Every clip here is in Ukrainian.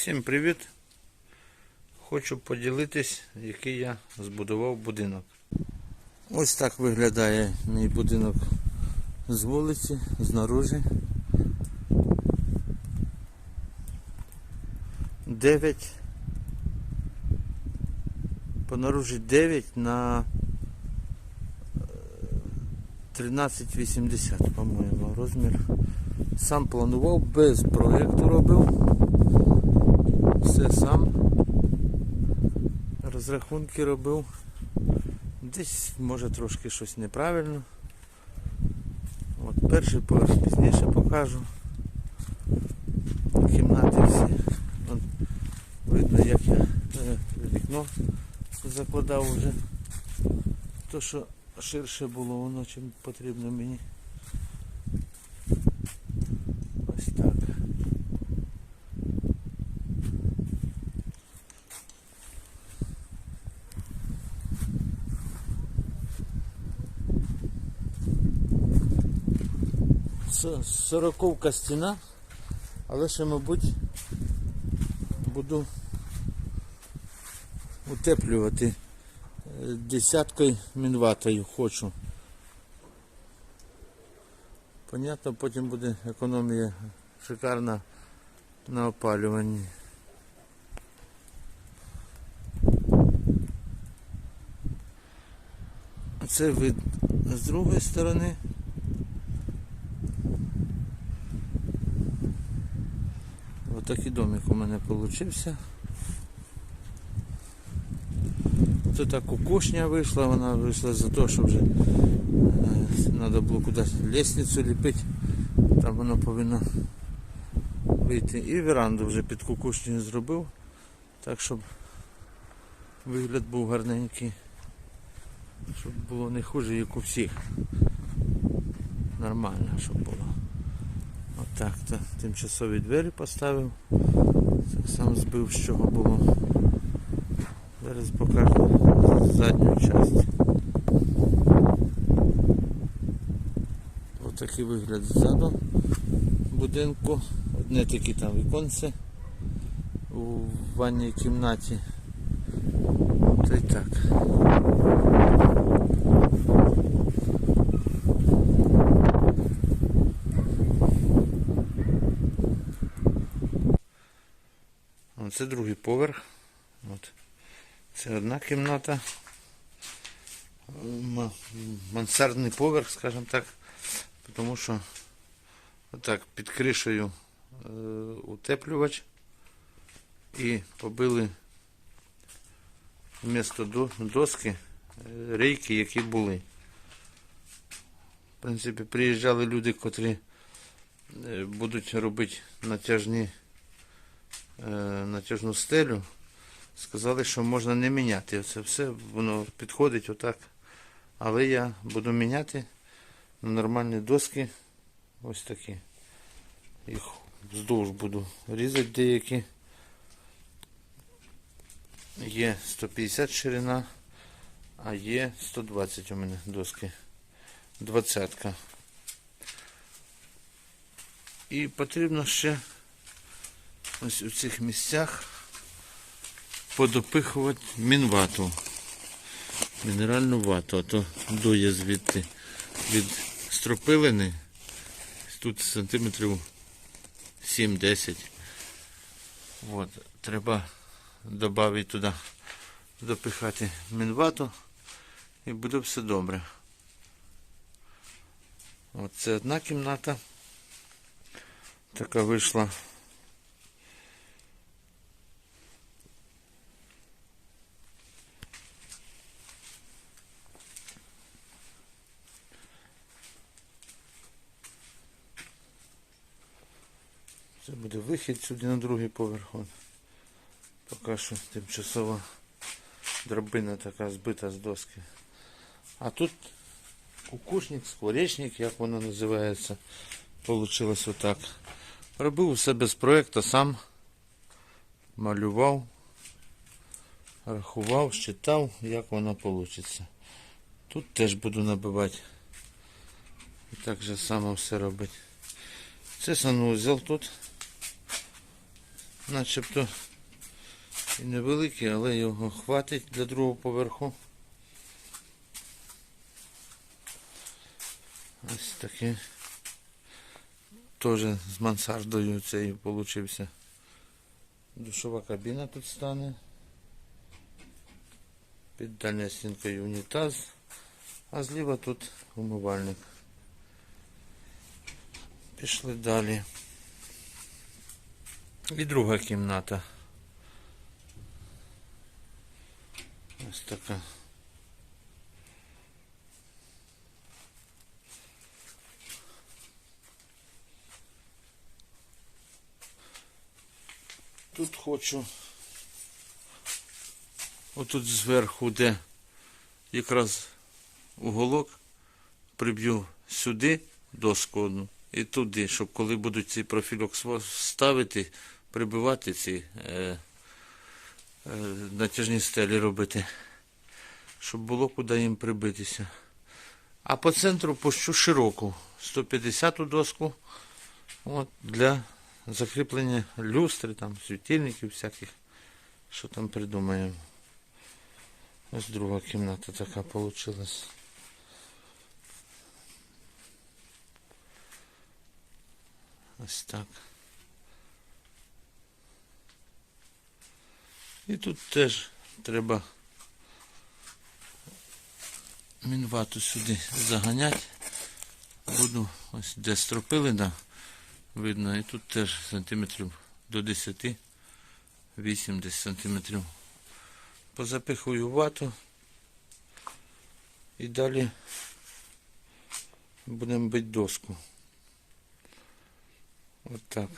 Всім привіт! Хочу поділитись, який я збудував будинок. Ось так виглядає мій будинок з вулиці, знаружи. 9 по наружі 9 на е, 13,80, по-моєму, розмір. Сам планував, без проєкту робив. Все сам. Розрахунки робив. Десь може трошки щось неправильно. От перший поверх пізніше покажу. Кімнати всі. От, видно як я е, вікно закладав вже. То що ширше було воно чим потрібно мені. Ось так. С- Сороковка стіна, але ще, мабуть, буду утеплювати е, десяткою мінватою хочу. Понятно, потім буде економія шикарна на опалюванні. Це вид з другої сторони. Отакий домик у мене вийшов. Це так кукушня вийшла, вона вийшла за те, що вже треба було кудись лестницю ліпити. Там воно повинно вийти. І веранду вже під кукушнею зробив, так щоб вигляд був гарненький. Щоб було не хуже, як у всіх. Нормально, щоб було. Отак то тимчасові двері поставив. Так сам збив, з чого було. Зараз покажу задню частину. Ось такий вигляд ззаду будинку. Одне таке там віконце у ванній кімнаті. Та й так. Це другий поверх. От. Це одна кімната. Мансардний поверх, скажімо так. Тому що отак під кришею е, утеплювач і побили вмісто доски е, рейки, які були. В принципі, приїжджали люди, котрі е, будуть робити натяжні, натяжну стелю. Сказали, що можна не міняти. Це все воно підходить отак. Але я буду міняти на нормальні доски. Ось такі. Їх вздовж буду різати деякі. Є 150 ширина, а є 120 у мене доски. Двадцятка. І потрібно ще ось у цих місцях подопихувати мінвату. Мінеральну вату, а то дує звідти від стропилини. Тут сантиметрів 7-10. От, треба додати туди, допихати мінвату і буде все добре. От це одна кімната. Така вийшла. Це буде вихід сюди на другий поверх. Поки що тимчасова драбина така збита з доски. А тут кукушник, скворечник, як воно називається. Получилось отак. Робив усе без проєкту, сам малював, рахував, считав, як воно вийде. Тут теж буду набивати. І так же само все робити. Це санузел тут. Начебто і невеликий, але його хватить для другого поверху. Ось такий. Теж з мансардою цей получився. Душова кабіна тут стане. Під дальньою стінкою унітаз. А зліва тут умивальник. Пішли далі. І друга кімната. Ось така. Тут хочу отут зверху, де якраз уголок, приб'ю сюди доску одну і туди, щоб коли будуть цей профільок сво- ставити, прибивати ці е, е, натяжні стелі робити, щоб було куди їм прибитися. А по центру пущу широку 150-ту доску от, для закріплення люстри, там, світильників всяких, що там придумаємо. Ось друга кімната така получилась. Ось так. І тут теж треба мінвату сюди заганяти. Буду ось де стропили, да, видно, і тут теж сантиметрів до 10, 8 десь сантиметрів. Позапихую вату і далі будемо бити доску. От так.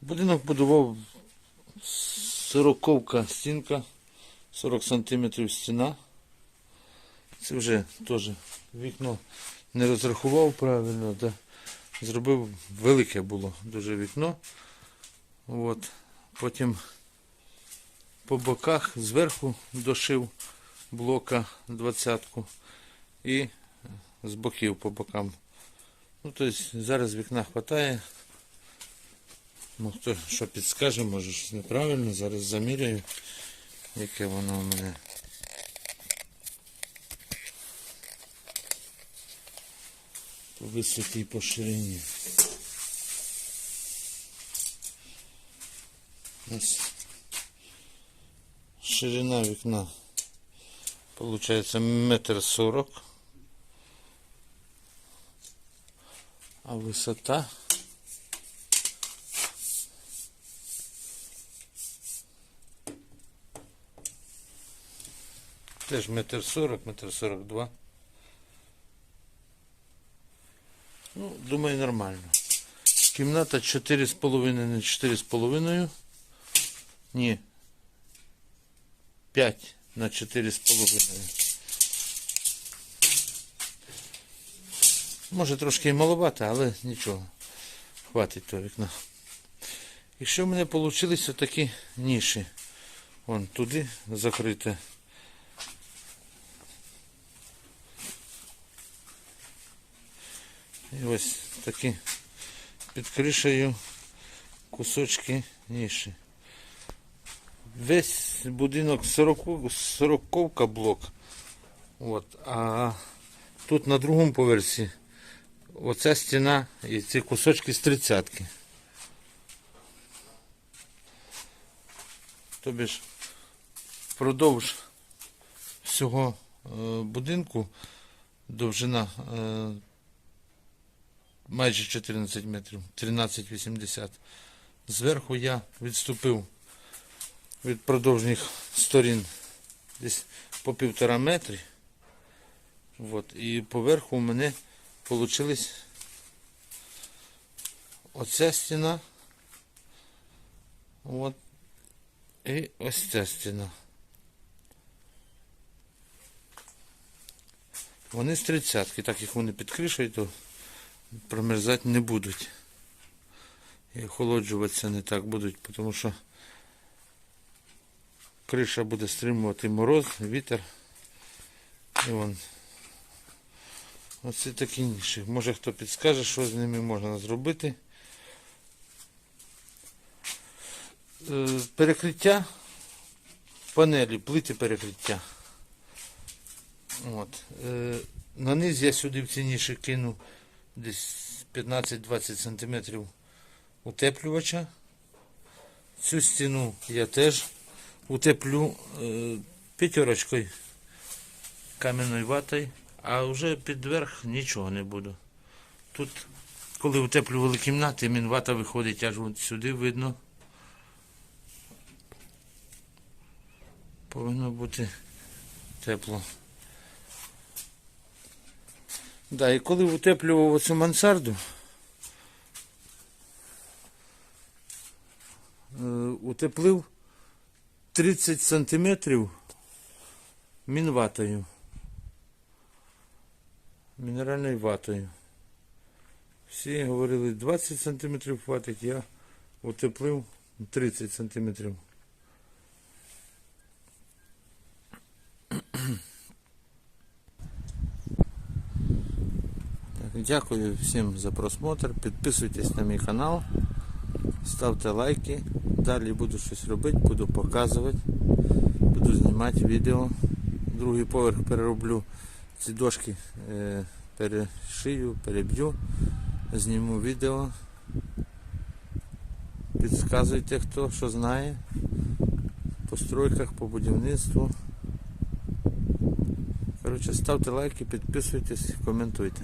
Будинок будував сороковка стінка, 40 сантиметрів стіна. Це вже теж вікно не розрахував правильно, да. зробив велике було дуже вікно. От. Потім по боках зверху дошив блока двадцятку і з боків по бокам. Ну, тобто зараз вікна хватає. Ну, хто що підскаже, може щось неправильно. Зараз заміряю, яке воно у мене. По висоті і по ширині. Ось. Ширина вікна получается метр сорок. А высота теж метр сорок, метр сорок два. Ну, думаю, нормально. Кімната 4,5 на 4,5. Ні. 5 на 4,5. Може трошки і маловато, але нічого. Хватить того вікна. І що в мене вийшли такі ніші. Вон туди закрите. І ось такі під кришею кусочки ніші. Весь будинок 40, 40 блок. От, а тут на другому поверсі оця стіна і ці кусочки з тридцятки. Тобі ж впродовж всього е, будинку довжина е, майже 14 метрів, 13,80. Зверху я відступив від продовжніх сторін десь по півтора метрі. От, і поверху у мене получились оця стіна. От, і ось ця стіна. Вони з тридцятки, так як вони під кришею, то промерзати не будуть. І охолоджуватися не так будуть, тому що криша буде стримувати мороз, вітер. І вон. Оце такі ніші. Може хто підскаже, що з ними можна зробити. Е, перекриття панелі, плити перекриття. От. Е, на низ я сюди в ці ніші кину десь 15-20 см утеплювача. Цю стіну я теж утеплю е, п'ятерочкою кам'яною ватою, а вже під верх нічого не буду. Тут, коли утеплювали кімнати, мінвата виходить аж от сюди видно. Повинно бути тепло. Да, і коли утеплював оцю мансарду, е, утеплив 30 сантиметрів мінватою. Мінеральною ватою. Всі говорили 20 сантиметрів хватить, я утеплив 30 сантиметрів. Дякую всім за просмотр. Підписуйтесь на мій канал, ставте лайки. Далі буду щось робити, буду показувати, буду знімати відео. Другий поверх перероблю ці дошки, е, перешию, переб'ю, зніму відео. Підказуйте, хто що знає по стройках, по будівництву. Коротше, ставте лайки, підписуйтесь, коментуйте.